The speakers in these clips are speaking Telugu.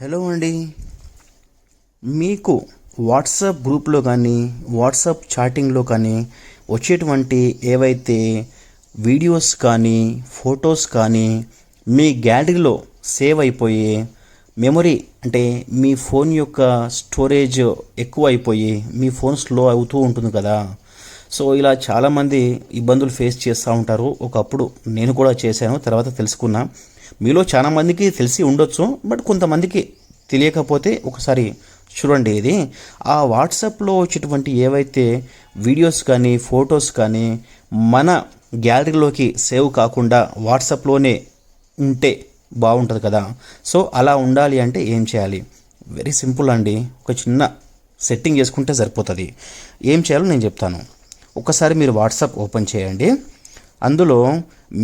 హలో అండి. మీకు వాట్సాప్ గ్రూప్లో కానీ వాట్సాప్ చాటింగ్లో కానీ వచ్చేటువంటి ఏవైతే వీడియోస్ కానీ ఫొటోస్ కానీ మీ గ్యాలరీలో సేవ్ అయిపోయి మెమొరీ అంటే మీ ఫోన్ యొక్క స్టోరేజ్ ఎక్కువ అయిపోయి మీ ఫోన్ స్లో అవుతూ ఉంటుంది కదా. సో ఇలా చాలామంది ఇబ్బందులు ఫేస్ చేస్తూ ఉంటారు. ఒకప్పుడు నేను కూడా చేశాను తర్వాత తెలుసుకున్నా. మీలో చాలామందికి తెలిసి ఉండొచ్చు బట్ కొంతమందికి తెలియకపోతే ఒకసారి చూడండి ఇది. ఆ వాట్సాప్లో వచ్చేటువంటి ఏవైతే వీడియోస్ కానీ ఫొటోస్ కానీ మన గ్యాలరీలోకి సేవ్ కాకుండా వాట్సాప్లోనే ఉంటే బాగుంటుంది కదా. సో అలా ఉండాలి అంటే ఏం చేయాలి? వెరీ సింపుల్ అండి. ఒక చిన్న సెట్టింగ్ చేసుకుంటే సరిపోతుంది. ఏం చేయాలో నేను చెప్తాను. ఒకసారి మీరు వాట్సాప్ ఓపెన్ చేయండి. అందులో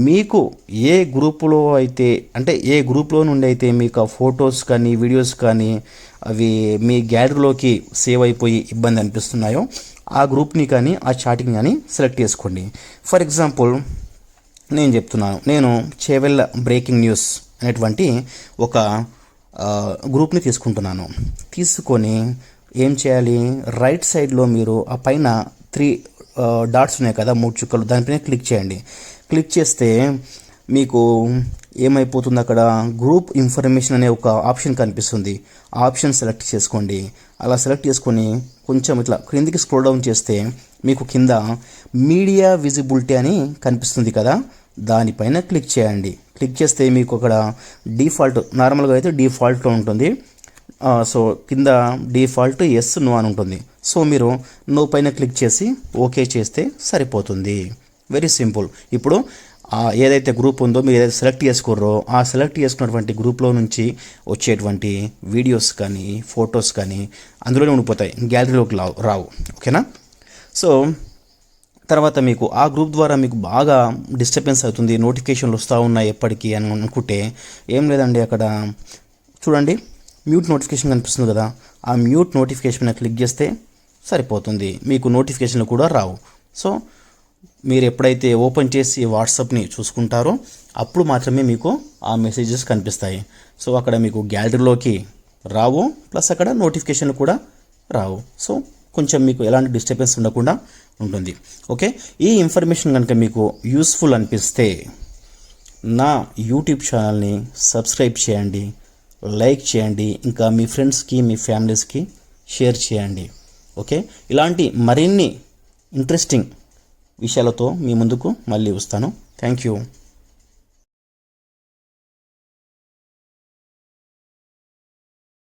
మీకు ఏ గ్రూపులో అయితే అంటే ఏ గ్రూప్లో నుండి అయితే మీకు ఆ ఫొటోస్ కానీ వీడియోస్ కానీ అవి మీ గ్యాలరీలోకి సేవ్ అయిపోయి ఇబ్బంది అనిపిస్తున్నాయో ఆ గ్రూప్ని కానీ ఆ చాటింగ్ కానీ సెలెక్ట్ చేసుకోండి. ఫర్ ఎగ్జాంపుల్ నేను చెప్తున్నాను నేను చేవెళ్ళ బ్రేకింగ్ న్యూస్ అనేటువంటి ఒక గ్రూప్ని తీసుకుంటున్నాను. తీసుకొని ఏం చేయాలి? రైట్ సైడ్లో మీరు ఆ పైన త్రీ డాట్స్ ఉన్నాయి కదా మూడు చుక్కలు. దానిపైన క్లిక్ చేయండి. క్లిక్ చేస్తే మీకు ఏమైపోతుంది అక్కడ? గ్రూప్ ఇన్ఫర్మేషన్ అనే ఒక ఆప్షన్ కనిపిస్తుంది. ఆప్షన్ సెలెక్ట్ చేసుకోండి. అలా సెలెక్ట్ చేసుకొని కొంచెం ఇట్లా క్రిందికి స్క్రోల్ డౌన్ చేస్తే మీకు కింద మీడియా విజిబిలిటీ అని కనిపిస్తుంది కదా దానిపైన క్లిక్ చేయండి. క్లిక్ చేస్తే మీకు అక్కడ డిఫాల్ట్ నార్మల్గా అయితే డిఫాల్ట్లో ఉంటుంది. సో కింద డిఫాల్ట్ ఎస్ నో అని ఉంటుంది. సో మీరు నో పైన క్లిక్ చేసి ఓకే చేస్తే సరిపోతుంది. వెరీ సింపుల్ ఇప్పుడు ఏదైతే గ్రూప్ ఉందో మీరు ఏదైతే సెలెక్ట్ చేసుకుర్రో ఆ సెలెక్ట్ చేసుకున్నటువంటి గ్రూప్లో నుంచి వచ్చేటువంటి వీడియోస్ కానీ ఫొటోస్ కానీ అందులోనే ఉండిపోతాయి. గ్యాలరీలోకి రావు రావు. ఓకేనా? సో తర్వాత మీకు ఆ గ్రూప్ ద్వారా మీకు బాగా డిస్టర్బెన్స్ అవుతుంది నోటిఫికేషన్లు వస్తూ ఉన్నాయి ఎప్పటికీ అని అనుకుంటే ఏం లేదండి అక్కడ. చూడండి మ్యూట్ నోటిఫికేషన్ కనిపిస్తుంది కదా. ఆ మ్యూట్ నోటిఫికేషన్ క్లిక్ చేస్తే సరిపోతుంది. మీకు నోటిఫికేషన్లు కూడా రావు. సో మీరు ఎప్పుడైతే ఓపెన్ చేసి వాట్సాప్ని చూసుకుంటారో అప్పుడు మాత్రమే మీకు ఆ మెసేజెస్ కనిపిస్తాయి. సో అక్కడ మీకు గ్యాలరీలోకి రావు. ప్లస్ అక్కడ నోటిఫికేషన్లు కూడా రావు. సో కొంచెం మీకు ఎలాంటి డిస్టర్బెన్స్ ఉండకుండా ఉంటుంది. ఓకే? ఈ ఇన్ఫర్మేషన్ కనుక మీకు యూస్ఫుల్ అనిపిస్తే నా యూట్యూబ్ ఛానల్ని సబ్స్క్రైబ్ చేయండి లైక్ చేయండి ఇంకా మీ ఫ్రెండ్స్కి మీ ఫ్యామిలీస్కి షేర్ చేయండి. ఓకే? ఇలాంటి మరిన్ని ఇంట్రెస్టింగ్ విషయాలతో మీ ముందుకు మళ్ళీ వస్తాను. Thank you